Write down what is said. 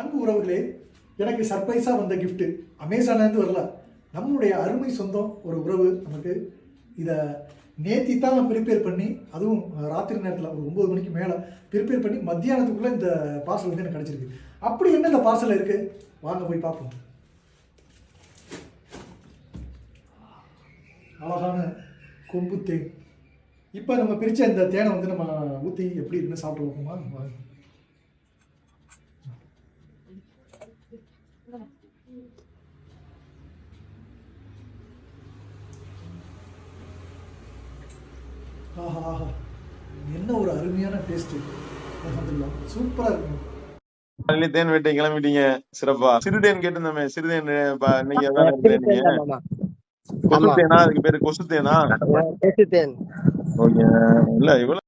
அன்பு உறவுகளே எனக்கு சர்ப்ரைஸாக வந்த கிஃப்ட்டு அமேசான்லேருந்து வரல. நம்மளுடைய அருமை சொந்தம் ஒரு உறவு நமக்கு. இதை நேத்தி தான் ப்ரிப்பேர் பண்ணி அதுவும் ராத்திரி நேரத்தில் ஒரு ஒம்பது மணிக்கு மேலே ப்ரிப்பேர் பண்ணி மத்தியானத்துக்குள்ளே இந்த பார்சல் வந்து எனக்கு கிடச்சிருக்கு. அப்படி என்ன இந்த பார்சல் இருக்குது வாங்க போய் பார்ப்போம். அழகான கொம்பு தேன். இப்போ நம்ம பிரித்த இந்த தேனை வந்து நம்ம ஊற்றி எப்படி இருக்குன்னு சாப்பிட்டு பார்ப்போமா? ஆஹா ஆஹா. என்ன ஒரு அருமையான டேஸ்ட்டு அல்ஹம்துலில்லாஹ் சூப்பராக இருக்குங்க. காலையில தேன் வெட்டி கிளம்பிட்டீங்க. சிறப்பா. சிறுதேன் கேட்டிருந்தோமே. சிறுதேன் ப- நீங்க தான் திருத்தேன் நீங்க தான் மாமா கொசு. தேனா அதுக்கு பேரு கொசு தேனா பேசுத்தேன் ஓகே. இல்ல இவ்வளவு